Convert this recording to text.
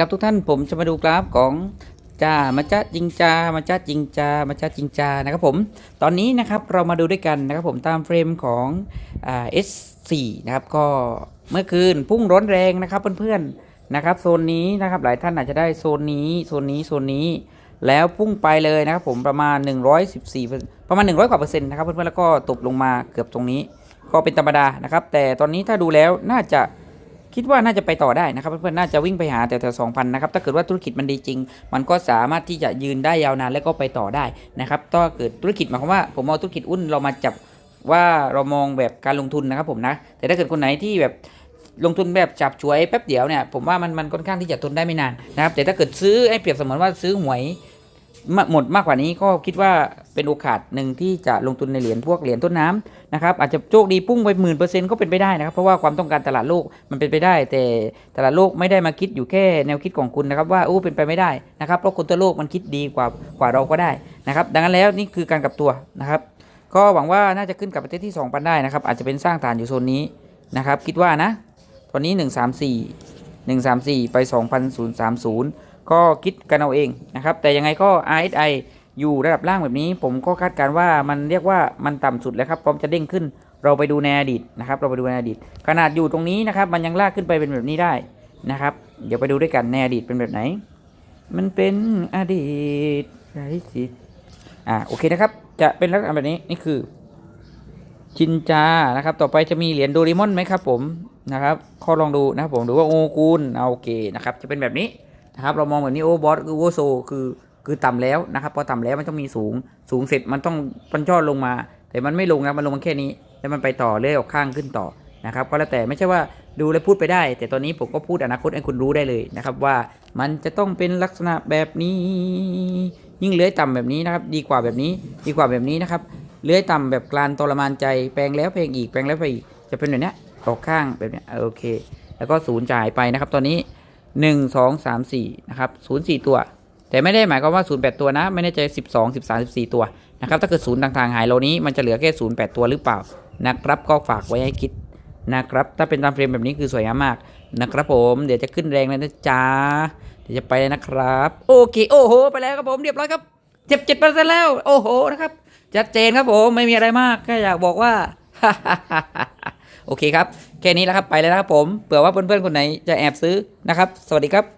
ครับทุกท่านผมจะมาดูกราฟของจ้ามาจ้าจิงจามาจ้าจิงจามาจ้าจิงจานะครับผมตอนนี้นะครับเรามาดูด้วยกันนะครับผมตามเฟรมของอ่า S4 นะครับก็เมื่อคืนพุ่งร้อนแรงนะครับเพื่อนๆนะครับโซนนี้นะครับหลายท่านอาจจะได้โซนนี้โซนนี้โซนนี้ แล้วพุ่งไปเลยนะครับผมประมาณ 114 ประมาณ 100กว่าเปอร์เซ็นต์นะครับเพื่อนๆแล้วก็ตกลงมาเกือบตรงนี้ ก็เป็นธรรมดานะครับแต่ตอนนี้ถ้าดูแล้วน่าจะ คิดว่าน่าจะไปต่อได้นะครับเพื่อนๆน่าจะวิ่งไปหาแต่แถวสองพันนะครับถ้าเกิดว่าธุรกิจมันดีจริง มันก็สามารถที่จะยืนได้ยาวนานและก็ไปต่อได้นะครับถ้าเกิดธุรกิจหมายความว่า ผมเอาธุรกิจหุ้นเรามาจับว่าเรามองแบบการลงทุนนะครับผมนะ แต่ถ้าเกิดคนไหนที่แบบลงทุนแบบจับฉวยแป๊บเดียวเนี่ยผมว่ามันมันค่อนข้างที่จะทนได้ไม่นานนะครับแต่ถ้าเกิดซื้อให้เปรียบเสมือนว่าซื้อหวย หมดมากกว่านี้ก็คิดว่าเป็นโอกาสหนึ่งที่จะลงทุนในเหรียญพวกเหรียญต้นน้ำนะครับอาจจะโชคดีพุ่งไปหมื่นเปอร์เซ็นต์ก็เป็นไปได้นะครับ เพราะว่าความต้องการตลาดโลกมันเป็นไปได้ แต่ตลาดโลกไม่ได้มาคิดอยู่แค่แนวคิดของคุณนะครับว่าโอ้เป็นไปไม่ได้นะครับเพราะคนทั่วโลกมันคิดดีกว่ากว่าเราก็ได้นะครับดังนั้นแล้วนี่คือการกลับตัวนะครับ ก็หวังว่าน่าจะขึ้นกับประเทศที่2ปันได้นะครับอาจจะเป็นสร้างฐานอยู่โซนนี้นะครับคิดว่านะ ตอนนี้ 134 134 ไป 2,030 ก็คิดกันเอาเองนะครับ แต่ยังไงก็ RSI อยู่ระดับล่างแบบนี้ ผมก็คาดการว่ามันเรียกว่ามันต่ำสุดแล้วครับพร้อมจะเด้งขึ้น เราไปดูในอดีตนะครับ เราไปดูในอดีต ขนาดอยู่ตรงนี้นะครับ มันยังลากขึ้นไปเป็นแบบนี้ได้นะครับ เดี๋ยวไปดูด้วยกันในอดีตเป็นแบบไหน มันเป็นอดีตไรสิอ่าโอเคนะครับ จะเป็นลักษณะแบบนี้นี่คือ ชินจานะครับ ต่อไปจะมีเหรียญโดเรมอนไหมครับ ผมนะครับข้อลองดูนะครับผมดูว่าโอกูลเอาโอเคนะครับ จะเป็นแบบนี้ นะครับเรามองแบบนี้โอ้บอสคือโอโซคือคือต่ำแล้วนะครับพอต่ำแล้วมันต้องมีสูงสูงเสร็จมันต้องปันช่อลงมา แต่มันไม่ลงนะมันลงมาแค่นี้ แล้วมันไปต่อเรื่อยออกข้างขึ้นต่อนะครับก็แล้วแต่ไม่ใช่ว่าดูแล้วพูดไปได้ แต่ตอนนี้ผมก็พูดอนาคตให้คุณรู้ได้เลยนะครับว่ามันจะต้องเป็นลักษณะแบบนี้ ยิ่งเลื้อยต่ำแบบนี้นะครับดีกว่าแบบนี้ดีกว่าแบบนี้นะครับเลื้อยต่ำแบบกลานทรมานใจแปลงแล้วแปลงอีกแปลงแล้วไปอีกจะเป็นแบบนี้ออกข้างแบบนี้โอเค แล้วก็ศูนย์จ่ายไปนะครับ ตอนนี้ หนึ่งสองสามสี่นะครับศูนย์สี่ตัว แต่ไม่ได้หมายความว่าศูนย์แปดตัวนะ ไม่แน่ใจสิบสองสิบสามสิบสี่ตัวนะครับถ้าเกิดศูนย์ต่างๆหายโลนี้มันจะเหลือแค่ศูนย์แปดตัวหรือเปล่านะครับก็ฝากไว้ให้คิดนะครับถ้าเป็นตามเฟรมแบบนี้คือสวยงามมากนะครับผมเดี๋ยวจะขึ้นแรงเลยนะจ๊ะเดี๋ยวจะไปเลยนะครับ โอเคโอ้โห ไปแล้วครับผมเรียบร้อยครับเจ็บเจ็ดเปอร์เซ็นต์แล้ว โอ้โหนะครับชัดเจนครับผมไม่มีอะไรมากแค่อยากบอกว่า โอเคครับ แค่นี้แล้วครับไปแลยนะครับผมเผื่อว่าเพื่อนๆคนไหนจะแอบซื้อนะครับ สวัสดีครับ